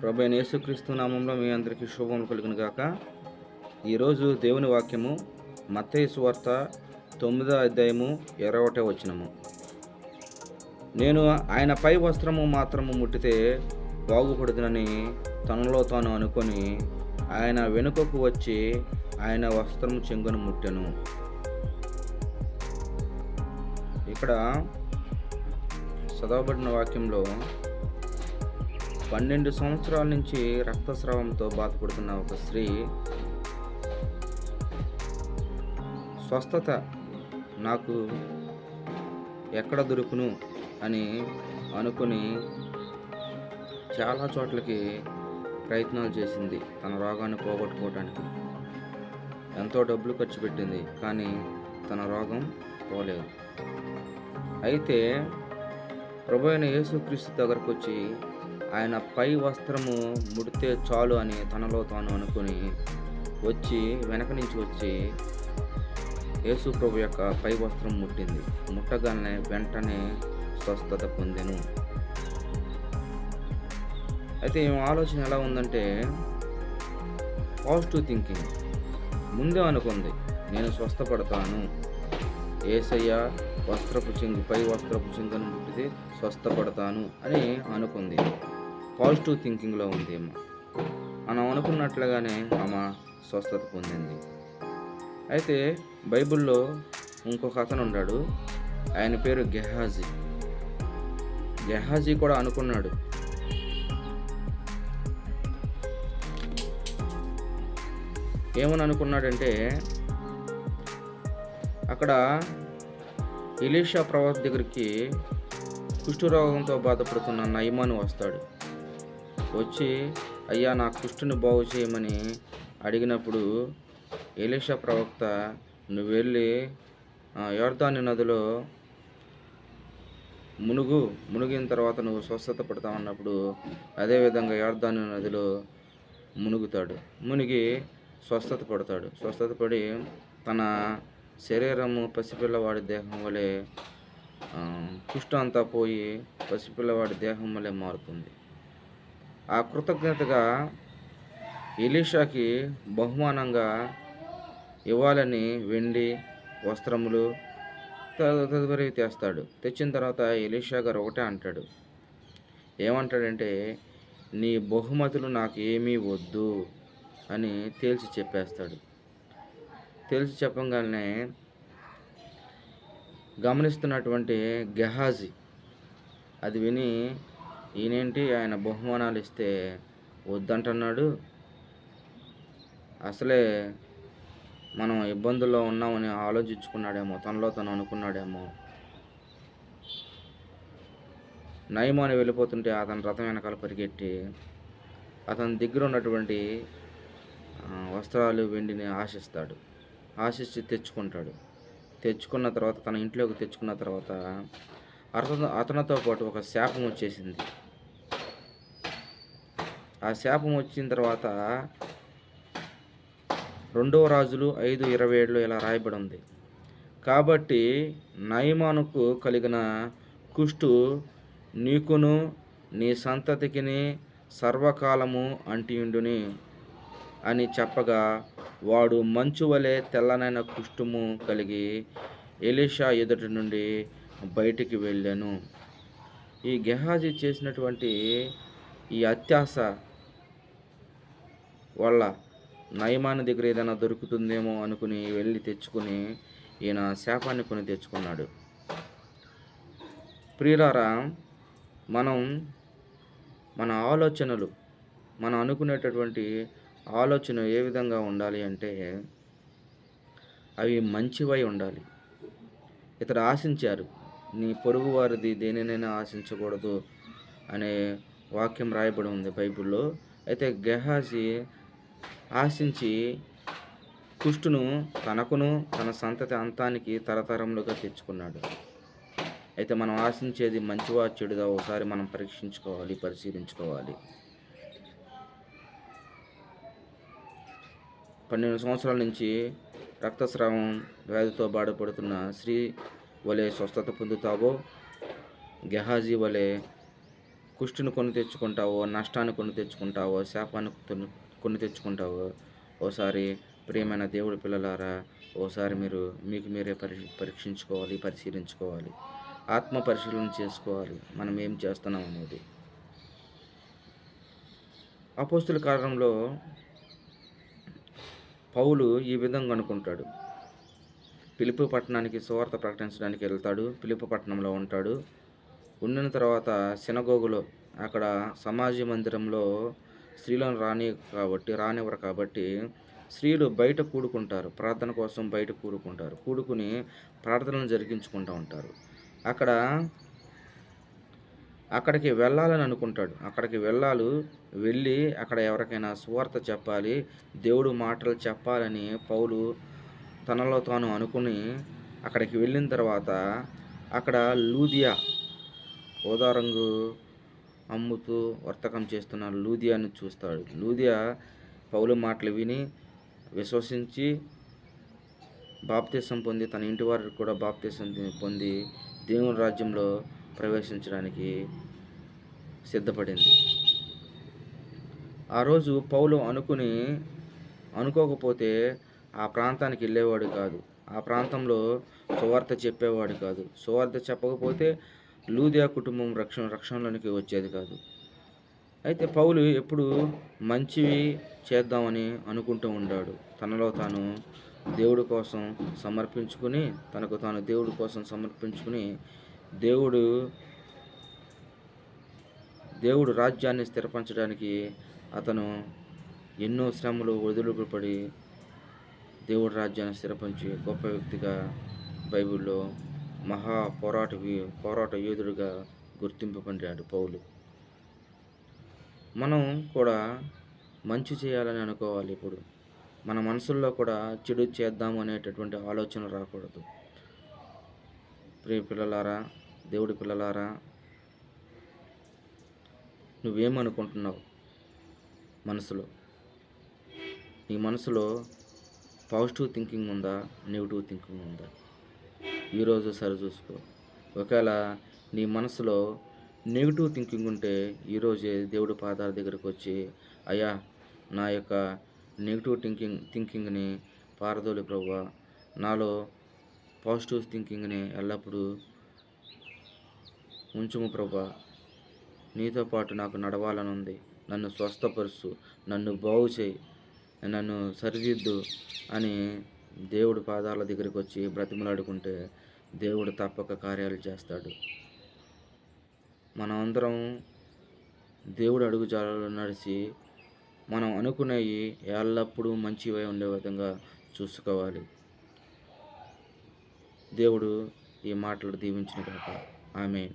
ప్రభు అయిన యేసుక్రీస్తు నామంలో మీ అందరికీ శుభం కలిగిన గాక. ఈరోజు దేవుని వాక్యము మత్తయి వార్త తొమ్మిదో అధ్యాయము ఇరవై ఒకటే వచ్చినము నేను ఆయన పై వస్త్రము మాత్రము ముట్టితే బాగుపడుతునని తనలో తాను అనుకొని ఆయన వెనుకకు వచ్చి ఆయన వస్త్రము చెంగును ముట్టెను. ఇక్కడ చదవబడిన వాక్యంలో పన్నెండు సంవత్సరాల నుంచి రక్తస్రావంతో బాధపడుతున్న ఒక స్త్రీ స్వస్థత నాకు ఎక్కడ దొరుకును? అని అనుకుని చాలా చోట్లకి ప్రయత్నాలు చేసింది తన రోగాన్ని పోగొట్టుకోవడానికి ఎంతో డబ్బులు ఖర్చు పెట్టింది కానీ తన రోగం పోలేదు. అయితే ప్రభు అయిన యేసుక్రీస్తు దగ్గరకు వచ్చి ఆయన పై వస్త్రము ముడితే చాలు అని తనలో తాను అనుకుని వచ్చి వెనక నుంచి వచ్చి యేసు ప్రభు యొక్క పై వస్త్రం ముట్టింది. ముట్టగానే వెంటనే స్వస్థత పొందెను. అయితే ఈమె ఆలోచన ఎలా ఉందంటే పాజిటివ్ థింకింగ్ ముందే అనుకుంది నేను స్వస్థపడతాను. ఏసయ్య వస్త్రపు చింగు పై వస్త్రపు చింగును ముట్టితే స్వస్థపడతాను అని అనుకుంది. పాజిటివ్ థింకింగ్లో ఉంది ఏమో మనం అనుకున్నట్లుగానే ఆమె స్వస్థత పొందింది. అయితే బైబిల్లో ఇంకొక అతను ఉన్నాడు. ఆయన పేరు గెహాజీ. గెహాజీ కూడా అనుకున్నాడు. ఏమని అనుకున్నాడంటే అక్కడ ఇలీషా ప్రవక్త దగ్గరికి కుష్ఠరోగంతో బాధపడుతున్న నయమాను వస్తాడు. వచ్చి అయ్యా నా కుష్ఠుని బాగు చేయమని అడిగినప్పుడు ఎలీషా ప్రవక్త నువ్వు వెళ్ళి ఆ, నదిలో మునుగు మునిగిన తర్వాత నువ్వు స్వస్థత పడతావు అన్నప్పుడు అదేవిధంగా యోర్దాని నదిలో మునుగుతాడు. మునిగి స్వస్థత పడతాడు. స్వస్థత పడి తన శరీరము పసిపిల్లవాడి దేహం వలె కుష్ట అంతా పోయి పసిపిల్లవాడి దేహం వలె మారుతుంది. ఆ కృతజ్ఞతగా ఎలీషాకి బహుమానంగా ఇవ్వాలని వెండి వస్త్రములు తదు- తదుపరి తెస్తాడు. తెచ్చిన తర్వాత ఎలీషా గారు ఒకటే అంటాడు. ఏమంటాడంటే నీ బహుమతులు నాకు ఏమీ వద్దు అని తేల్చి చెప్పేస్తాడు. తేల్చి చెప్పగానే గమనిస్తున్నటువంటి గెహాజీ అది విని ఈయనేంటి? ఆయన బహుమానాలు ఇస్తే వద్దంటున్నాడు. అసలే మనం ఇబ్బందుల్లో ఉన్నామని ఆలోచించుకున్నాడేమో తనలో తను అనుకున్నాడేమో. నయమాని వెళ్ళిపోతుంటే అతని రథం వెనకాల పరిగెట్టి అతని దగ్గర ఉన్నటువంటి వస్త్రాలు వెండిని ఆశిస్తాడు. ఆశించి తెచ్చుకుంటాడు. తెచ్చుకున్న తర్వాత తన ఇంట్లోకి తెచ్చుకున్న తర్వాత అతను అతనితో పాటు ఒక శాపం వచ్చేసింది. ఆ శాపం వచ్చిన తర్వాత రెండవ రాజులు ఐదు ఇరవై ఏడులో ఇలా రాయబడి ఉంది. కాబట్టి నయమానుకు కలిగిన కుష్టు నీకును నీ సంతతికిని సర్వకాలము అంటియుండుని అని చెప్పగా వాడు మంచు వలె తెల్లనైన కుష్టుము కలిగి ఎలీషా ఎదుటి నుండి బయటికి వెళ్ళాను. ఈ గెహాజీ చేసినటువంటి ఈ అత్యాస వల్ల నయమాని దగ్గర ఏదైనా దొరుకుతుందేమో అనుకుని వెళ్ళి తెచ్చుకుని ఈయన శాపాన్ని కొని తెచ్చుకున్నాడు. ప్రియులారా మనం మన ఆలోచనలు మనం అనుకునేటటువంటి ఆలోచన ఏ విధంగా ఉండాలి అంటే అవి మంచివై ఉండాలి. ఇతడు ఆశించారు. నీ పొరుగు వారిది దేనినైనా ఆశించకూడదు అనే వాక్యం రాయబడి ఉంది బైబిల్లో. అయితే గెహాజీ ఆశించి కుష్టును తనకును తన సంతతి అంతానికి తరతరములుగా తెచ్చుకున్నాడు. అయితే మనం ఆశించేది మంచివా చెడుదా ఒకసారి మనం పరీక్షించుకోవాలి పరిశీలించుకోవాలి. పన్నెండు సంవత్సరాల నుంచి రక్తస్రావం వ్యాధితో బాధపడుతున్న స్త్రీ వలె స్వస్థత పొందుతావో గెహాజీ వలె కుష్టిని కొని తెచ్చుకుంటావో నష్టాన్ని కొని తెచ్చుకుంటావో శాపాన్ని కొని తెచ్చుకుంటావో ఓసారి ప్రియమైన దేవుడి పిల్లలారా ఓసారి మీరు మీకు మీరే పరి పరీక్షించుకోవాలి పరిశీలించుకోవాలి. ఆత్మ పరిశీలన చేసుకోవాలి. మనం ఏం చేస్తున్నాం అనేది. అపోస్తుల కాలంలో పౌలు ఈ విధంగా అనుకుంటాడు. పిలుపు పట్టణానికి సువార్త ప్రకటించడానికి వెళ్తాడు. పిలుపు పట్టణంలో ఉంటాడు. ఉండిన తర్వాత సినగోగులో అక్కడ సమాజ మందిరంలో స్త్రీలను రాని కాబట్టి రానివ్వరు కాబట్టి స్త్రీలు బయట కూడుకుంటారు. ప్రార్థన కోసం బయట కూడుకుంటారు. కూడుకుని ప్రార్థనలు జరిగించుకుంటూ ఉంటారు. అక్కడ అక్కడికి వెళ్ళాలని అనుకుంటాడు. అక్కడికి వెళ్ళాలి వెళ్ళి అక్కడ ఎవరికైనా సువార్త చెప్పాలి దేవుడు మాటలు చెప్పాలని పౌలు తనలో తాను అనుకుని అక్కడికి వెళ్ళిన తర్వాత అక్కడ లూదియా ఊదా రంగు అమ్ముతూ వర్తకం చేస్తున్న లూదియాను చూస్తాడు. లూదియా పౌలు మాటలు విని విశ్వసించి బాప్తీసం పొంది తన ఇంటి వారికి కూడా బాప్తీసం పొంది దేవుని రాజ్యంలో ప్రవేశించడానికి సిద్ధపడింది. ఆ రోజు పౌలు అనుకుని అనుకోకపోతే ఆ ప్రాంతానికి వెళ్ళేవాడు కాదు. ఆ ప్రాంతంలో సువార్త చెప్పేవాడు కాదు. సువార్త చెప్పకపోతే లూదియా కుటుంబం రక్షణ రక్షణలోనికి వచ్చేది కాదు. అయితే పౌలు ఎప్పుడు మంచివి చేద్దామని అనుకుంటూ ఉన్నాడు తనలో తాను దేవుడి కోసం సమర్పించుకుని తనకు తాను దేవుడి కోసం సమర్పించుకుని దేవుడు దేవుడు రాజ్యాన్ని స్థిరపరచడానికి అతను ఎన్నో శ్రమలు వదులుపడి దేవుడి రాజ్యాన్ని స్థిరపరిచి గొప్ప వ్యక్తిగా బైబిల్లో మహా పోరాట పోరాట యోధుడిగా గుర్తింపబడ్డాడు పౌలు. మనం కూడా మంచి చేయాలని అనుకోవాలి ఇప్పుడు. మన మనసుల్లో కూడా చెడు చేద్దాము అనేటటువంటి ఆలోచన రాకూడదు. ప్రియ పిల్లలారా దేవుడి పిల్లలారా నువ్వేమనుకుంటున్నావు మనసులో? నీ మనసులో పాజిటివ్ థింకింగ్ ఉందా? నెగిటివ్ థింకింగ్ ఉందా? ఈరోజు సరి చూసుకో. ఒకవేళ నీ మనసులో నెగిటివ్ థింకింగ్ ఉంటే ఈరోజే దేవుడి పాదాల దగ్గరకు వచ్చి అయ్యా నా యొక్క నెగిటివ్ థింకింగ్ థింకింగ్ని పారదోలి ప్రభు నాలో పాజిటివ్ థింకింగ్ని ఎల్లప్పుడూ ఉంచుము ప్రభా నీతో పాటు నాకు నడవాలని ఉంది నన్ను స్వస్థపరుచు నన్ను బాగు చేయి. నన్ను సరిదిద్దు అని దేవుడు పాదాల దగ్గరికి వచ్చి బ్రతిమలాడుకుంటే దేవుడు తప్పక కార్యాలు చేస్తాడు. మనం అందరం దేవుడు అడుగు జాడలో నడిచి మనం అనుకునేవి ఎల్లప్పుడూ మంచివై ఉండే విధంగా చూసుకోవాలి. దేవుడు ఈ మాటలు దీవించిన కాక ఆమె